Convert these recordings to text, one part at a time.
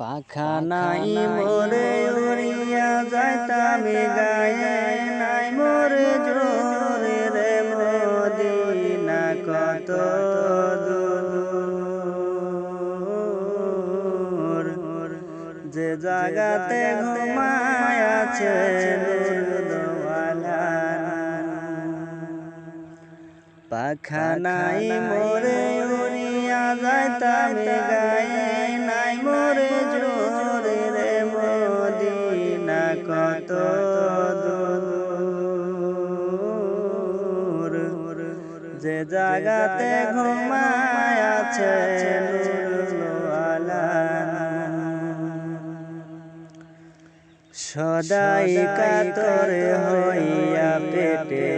পাখা নাই মোরে উড়িয়া যাইতাম গায়ে নাই মোরে জোরে রে মদিনা কত দূর। যে জাগাতে ঘুমায় আছে পাখা নাই মোরে উড়িয়া যাইতাম গায়ে কত দূর যে জাগাতে ঘুমায় আছে নূরওয়ালা সদাই কাতরে হইয়া পেটে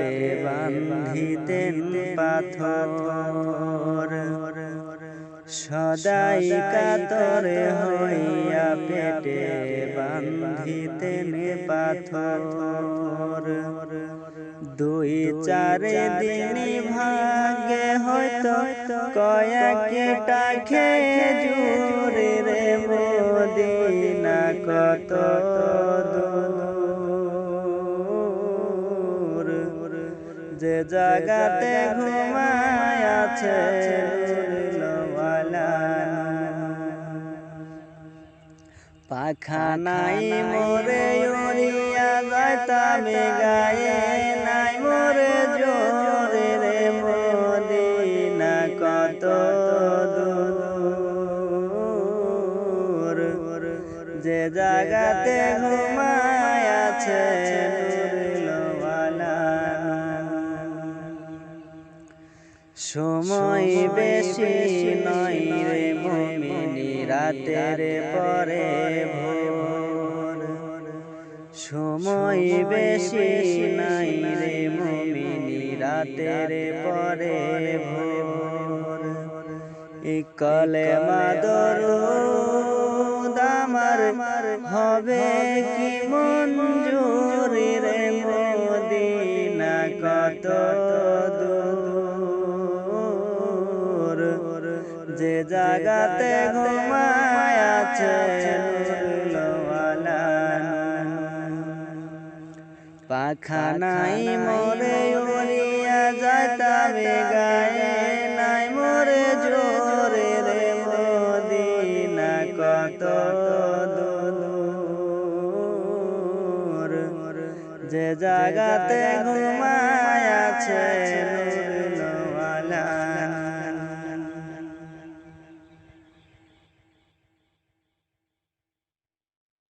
বান্ধিতেন পাথর। সদাই কাতরে হইয়া পেটে বান্ধিতেন পাথর। দুই চারে দিন ভাগে হয়তো কয়েকটা খেজুরে রে মদিনা কত যে জাগাতে ঘুমায় পাখা নাই মোরে উড়িয়া যাইতাম গায়ে নাই মোরে জোরে রে মদিনা কত দূর। যে জাগাতে ঘুমায় সময় বেশি নয় রে মমিনী রাতের পরে ভোর। সময় বেশি নাই রে মমিনী রাতের পরে ভোর। ইকলে মাদর দামার হবে কি মঞ্জুরি রে মদিনা? কত জাগাতে ঘুমায় আছে। পাখা নাই মোরে উড়িয়া যাইতাম গায়ে, নাই মোরে জোরে রে মদিনা কত দূর যে জাগাতে